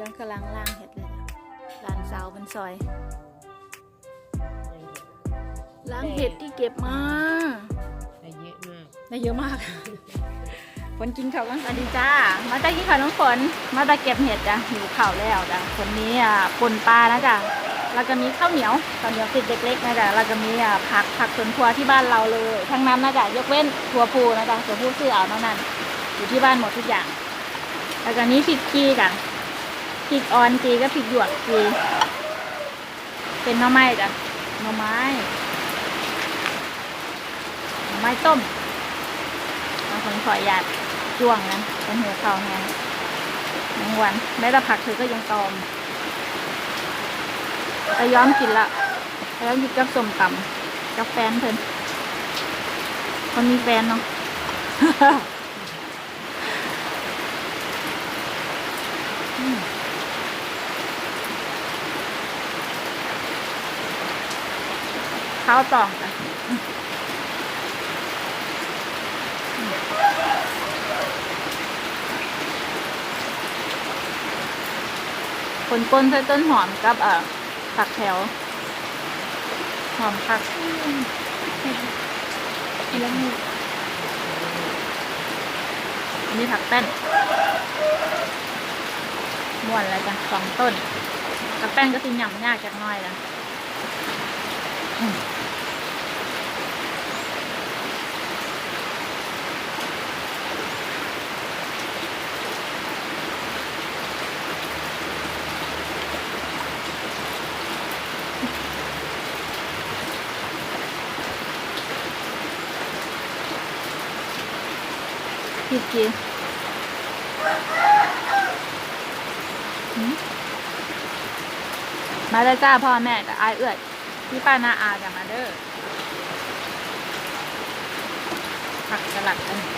ย้อนกำลังล่างเห็ดเลยจ้ะหลานสาวมันซอย ล้างเห็ดที่เก็บมาได้เยอะมากได้เยอะมาก ฝนกินข้าวกันสวัสดีจ้า มาจากกินข้าวน้องฝน มาจาเก็บเห็ดจ้ะหิวข้าวแล้วจ้ะคนนี้อะปนปลานะจ้ะเราจะมีข้าวเหนียวข้าวเหนียวติดเล็กๆนะจ๊ะเราจะมีอะผักผักสวนครัวที่บ้านเราเลย ทั้งนั้นนะจ๊ะยกเว้นถั่วพูนะจ๊ะถั่วพูซื้อเอาเท่านั้น อยู่ที่บ้านหมดทุกอย่างแล้วก็นี้พริกขี้จ้ะ พริกออนจีก็พริกหยวกจีเป็นหน่อไม้จ้ะหน่อไม้หน่อไม้ต้มบางคนขอหยาดจ้วงนะเป็นหัวเขาแห้งแมงวันแม้แต่ผักเธอก็ยังตอมแต่ย้อมกินละแต่ย้อมกินกับส้มตำกับแฟนเพิ่นคนมีแฟนเนาะอืม ข้าวตองจ้ะคนก้นใส่ต้นหอมกับเอ่อผักแถว หอมผักแล้วมีอันนี้ผักแป้นม้วนแล้วจ้ะสองต้นกับแป้นก็สิหย่ำยากจากน้อยจ้ะ พี่กีหืมาได้อจ้าพ่อแม่กับอายเอื้อยพี่ป้านาอาจะมาเด้อผักสลัดกัน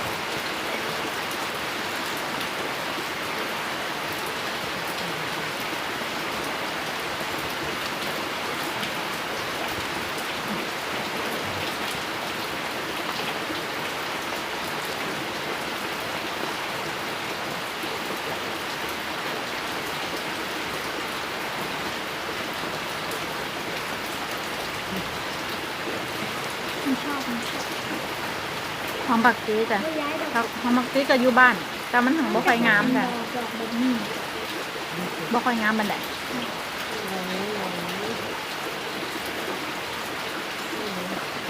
หอมผักชีจ้ะผักหอมผักชีก็อยู่บ้าน แต่มันถึงบ่ค่อยงามจ้ะอืมบ่ค่อยงามมันแหละ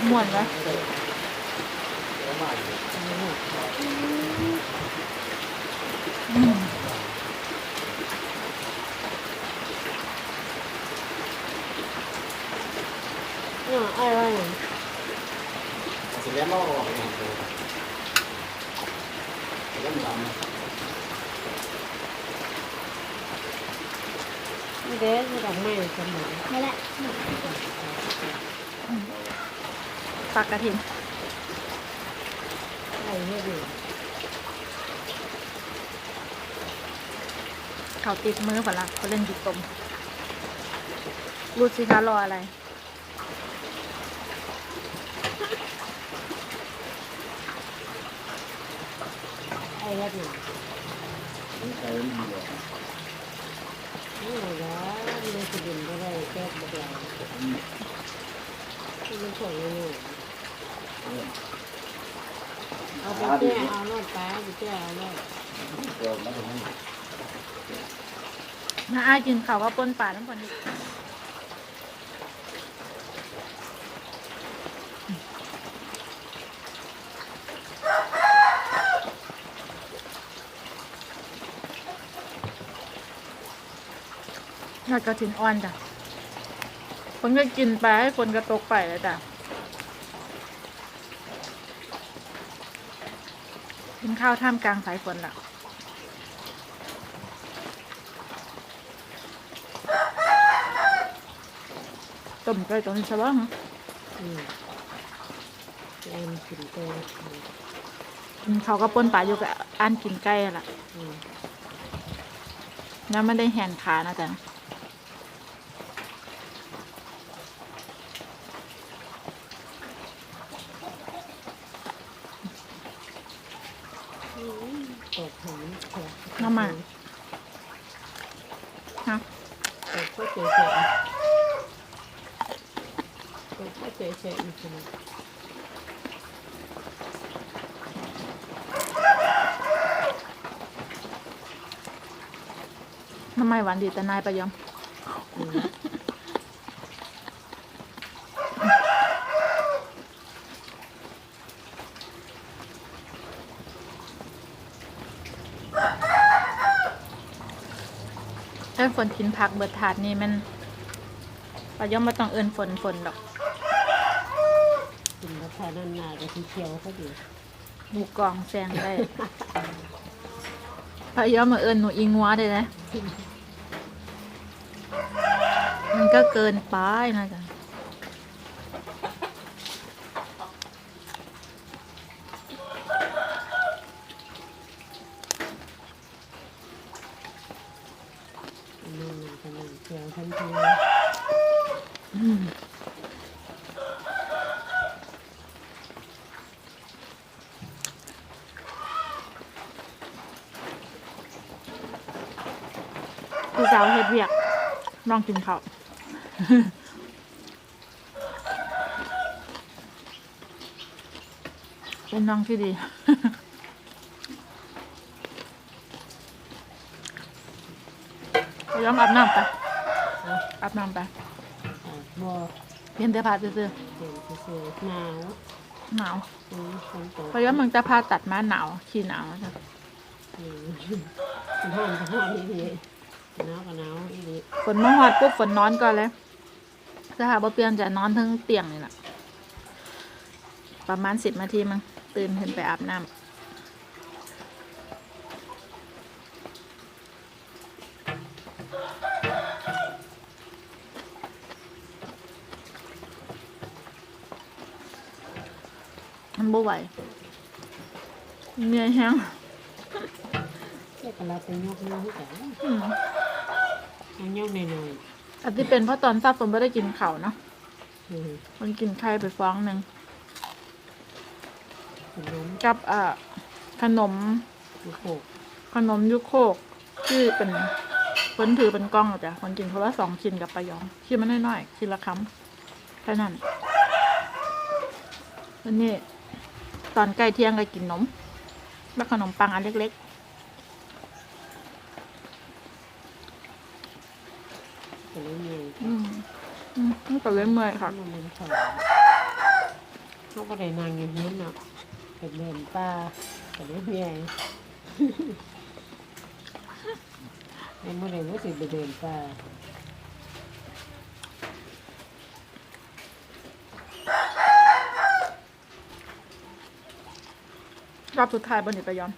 ม่วนเลยอืมอ๋ออะไร Así le llamo Se llama ไม่ เด้ไม่ดอกไม้สมองนี่แหละปักกระถินอะไรไม่ดีเขาติดมือฝรั่งเขาเล่นจุดตมรู้สิคะรออะไรไอ้แบบนี้ Cái cái gì vậy? นี่เหรอมันจะดินก็ได้แก้บักหลาที่มันส่งเลยเอาไปแก้เอาโน่นไปไปแก้เอาโน่น Rồi nó cũng น้าอายกินข้าวว่าปนป่าน้ำปนอีกน่ากระถินอ่อนจ้ะคนก็กินไปให้คนก็ตกไปแล้วจ้ะ กินข้าวท่ามกลางสายฝนละต้มไก่ตรงนี้ใช่ปะอืมแรงกินตัวอืมเขาก็ปนป่าอยู่กับอันกินไก่อะล่ะอืมแล้วไม่ได้แหนขานะจ๊ะ เปิดหอมเปิดน้ำมันฉยๆตกเฉยๆนี่คือมันทำไมหวานดีแต่นายประยอม อืม ถ้า ฝนกินผักเบิดถาดนี่มันประยอมมาต้องเอินฝนฝนหรอกกินแล้วทานนานๆก็สีเขียวเขาดีหมูกรองแซงได้ประยอมมาเอินหนูอิงวัวเลยนะมันก็เกินไปนะจ๊ะ อันนั่นน่ะกำลังเขียวทันที พี่สาวเฮ็ดเวียกน้องกินข้าวเป็นน้องที่ดีไปย้อมอาบน้ำไปอาบน้ำไปอะบ่เปลี่ยนเสื้อผ้าซื่อเห็นซื่อๆหนาวๆหนาวอืมฝนตกเพราะย้อมมึงจะพาตัดมาหนาวขี้หนาวจ้ะอืมมันห้อนก็ห้อนอีดี หนาวก็หนาวอีดีฝนมาหอดปุ๊บฝนนอนก่อนเลยถ้าหากว่าเปลี่ยนจะนอนทั้งเตียงนี่แหละประมาณสิบนาทีมั้งตื่นขึ้นไปอาบน้ำมันบ่ไหวเหนื่อยแห้งแค่กะลาไปยกนิ้วให้กัน อืม เอายกหน่อยอาจจะเป็นเพราะตอนซับฝนไม่ได้กินข้าวเนาะๆอืมมันกินไข่ไปฟองหนึ่งขนมกับอ่าขนม ลูกโขกขนมยุคโคกที่เป็นคนถือเป็นกล้องอะจ้ะคนกินคนละสองชิ้นกับปลายองชิ้นมันน้อยๆชิ้นละคำแค่นั้นแล้วนี่ตอนใกล้เที่ยงก็กินนมแล้วขนมปังอันเล็ก ก็เลยมีๆอืมอืมมันก็เลยเมื่อยค่ะ มันเป็นเขาเขาก็ได้นางอยู่เฮียนเนาะเป็นเดินป่าก็เลยมีไงไอ้เมื่อไรว่าสิไปเดินป่ารอบสุดท้ายบนนี้ปลายอม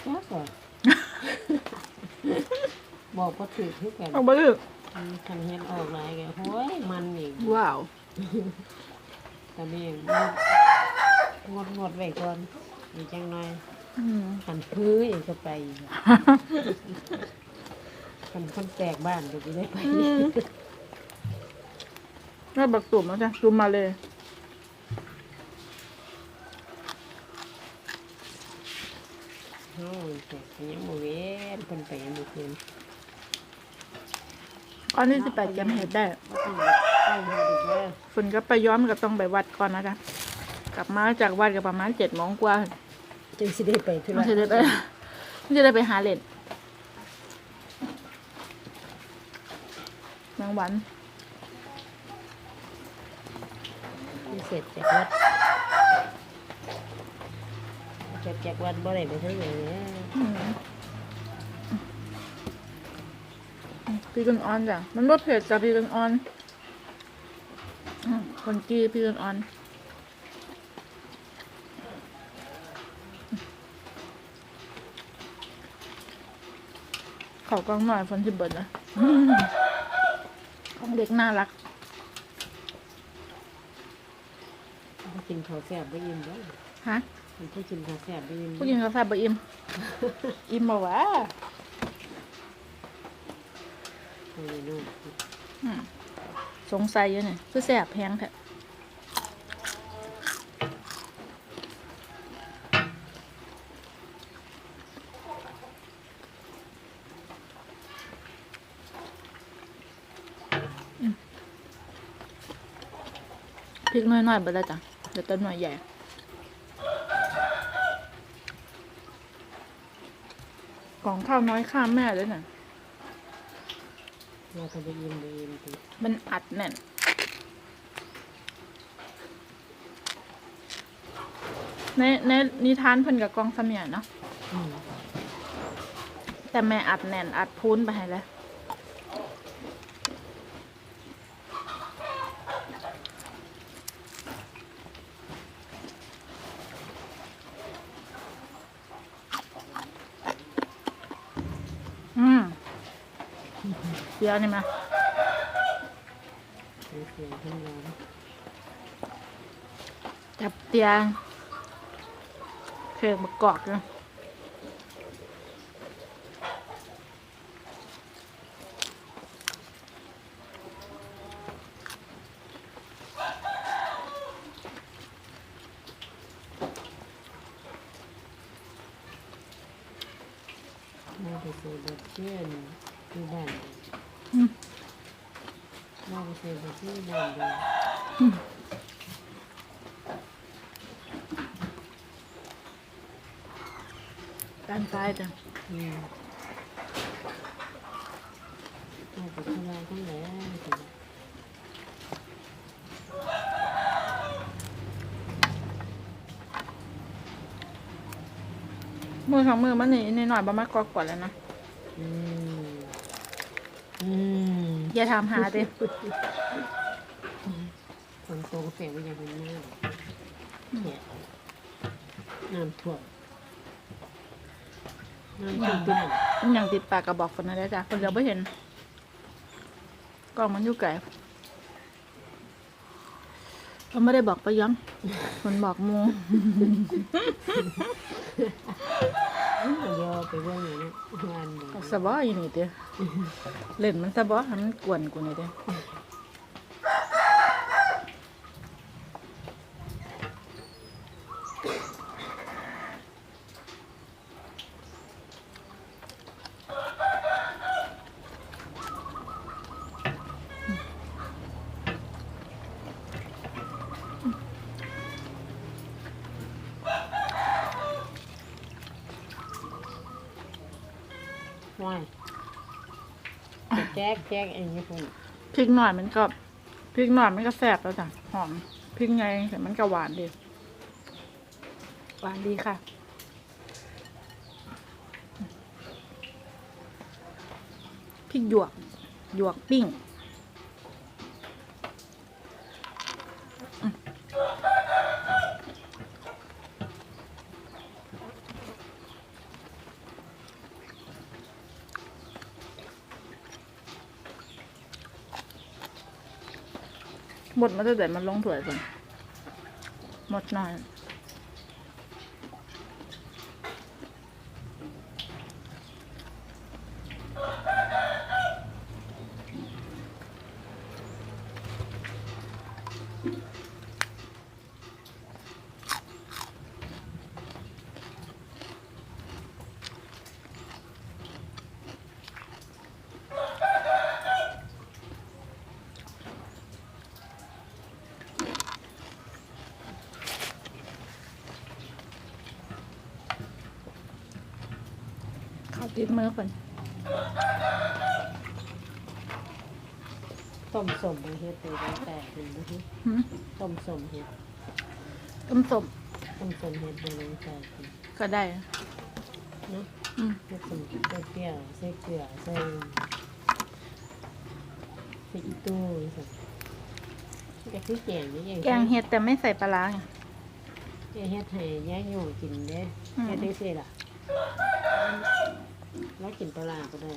แค่ก่อน บอกว่าถือทุกกันเอาไปเลยคันเฮ็ดออกหลายแกโอ้ยมันอีกว้าวแต่นี่งดงดไว้ก่อนอีกจังหน่อยอืมขันพื้นอีกก็ไปอีกขันคนแตกบ้านก็จะได้ไปอืมแล้วบักตุ่มแล้วจ้ะตุ่มมาเลยเฮ้ยแตกยังโมเวนเพิ่นไปยังบ่คืน อันนี้สิไปแกมเห็ดได้บ่ต้องไปไปหาดีเด้อฝนก็ไปย้อมก็ต้องไปวัดก่อนนะจ๊ะกลับมาจากวัดก็ประมาณเจ็ดโมงกว่าจึงสิได้ไปธุมันระจะได้ไปมันจะได้ไปหาเล่นนางหวันเสร็จจากวัดเสร็จจากวัดบ่ได้ไปทางไหนเนี่ย อืมพี่กันออนจ้ะมันบ่เผ็ดจ้ะพี่กันออนอืมคนกี้พี่กันออนเขากล้องหน่อยฝนที่เบิดนะอืมของเด็กน่ารักผู้กินข้าวแซ่บบ่อิ่มเด้อฮะมันผู้กินข้าวแซ่บบ่อิ่มผู้กินกาแฟบะอิ่มอิ่มมาวะโสงสัยอยู่เนี่ยคือแสบแพงแท้พริกน้อยๆไปแล้วจ้ะ เดี๋ยวต้นหน่อยใหญ่ของข้าวน้อยข้ามแม่เลยนะ่ะ เราก็ไปยินไปยินติมันอัดแน่นในในนิทานเพิ่นกับกองเสมียนเนาะอืมแต่แม่อัดแน่นอัดพูนไปให้แล้ว อืม เดี๋ยวนี่มาเสียงทั้งร้อนจับเตียงเคยมากอกเลยเราไปซื้อบท เรียนที่บ้านอืมเราไปซื้อบทที่บ้านเลยด้านซ้ายจ้ะอืมเราไปทำลายทั้งแล้วสิมือสองมือมันนี่นี่หน่อยบ่มากอกกว่าแล้วนะอืม อืมอย่าถามหาเด้ฝนตกเสียงมันยังเป็นหน้าเนี่ยน้ำท่วมน้ำท่วมที่ไหนมันยังติดปากกระบอกคนนั้นได้อจ้ะคนเดียวไม่เห็นกล้องมันอยู่ไกลเขาไม่ได้บอกไปาย้องคนบอกหมูเดี๋ ยวไปเรื่องอย่างนี้งานก็สะบออยู่นี่เด้อเล่นมันสบอให้มันกวนกูนี่เด้อ ว่ายแจ๊กแจ๊กเองนี่คุณพริกหน่อยมันก็พริกหน่อยมันก็แซ่บแล้วจ้ะหอมพริกไงแต่มันก็หวานดีหวานดีค่ะพริกหยวกหยวกปิ้ง หมดมาตั้งแต่มันลงถ้วยก่อนหมดหน่อย ติดมือคนต้มสมเฮ็ดไปแล้วแต่เห็นไหมฮะหืมต้มสมเฮ็ดต้มสมต้มสมเฮ็ดไปแล้วแต่เห็นก็ได้เนาะอืมเฮ็ดสมใส่เปรี้ยวใส่เกลือใส่ใส่อีตู้สิแต่คือแกงนี่เองแกงเห็ดแต่ไม่ใส่ปลาร้าไงแกงเฮ็ดให้ย่าโยกินเด้อืมเฮ็ดได้สิล่ะ แล้วกินปลาร้าก็ได้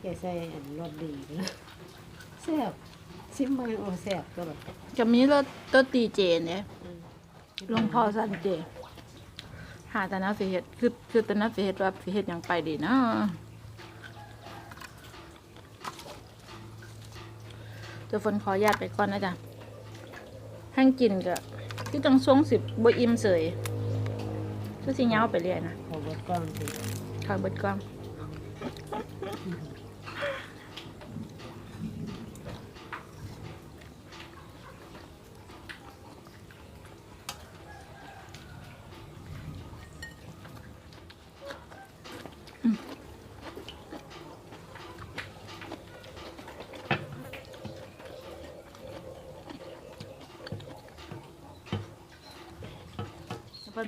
แกใส่อันรสดีนะแซ่บซิมมาโอ้แซ่บก็แบบจะมีรสตัวตีเจเนี่ยอืมหลวงพ่อสันเจ หาแต่น้าสิเฮ็ดคือคือแต่น้าสิเฮ็ดว่าสิเฮ็ดหยังไปดีนะเดี๋ยวฝนขออนุญาตไปก่อนนะจ๊ะแห้งกินก็คือจังช่วงสิบบ่อิ่มเสยคือสิเหงาไปเรื่อยนะขอเบดก้อนสิขอเบิดกล้อง คน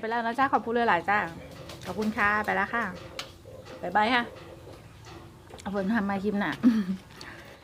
ไปแล้วนะจ้าขอบคุณเลยหลายจ้าขอบคุณค่ะ ไปแล้วค่ะ บ๊ายบายค่ะ เพิ่นทำมาคลิปหน้า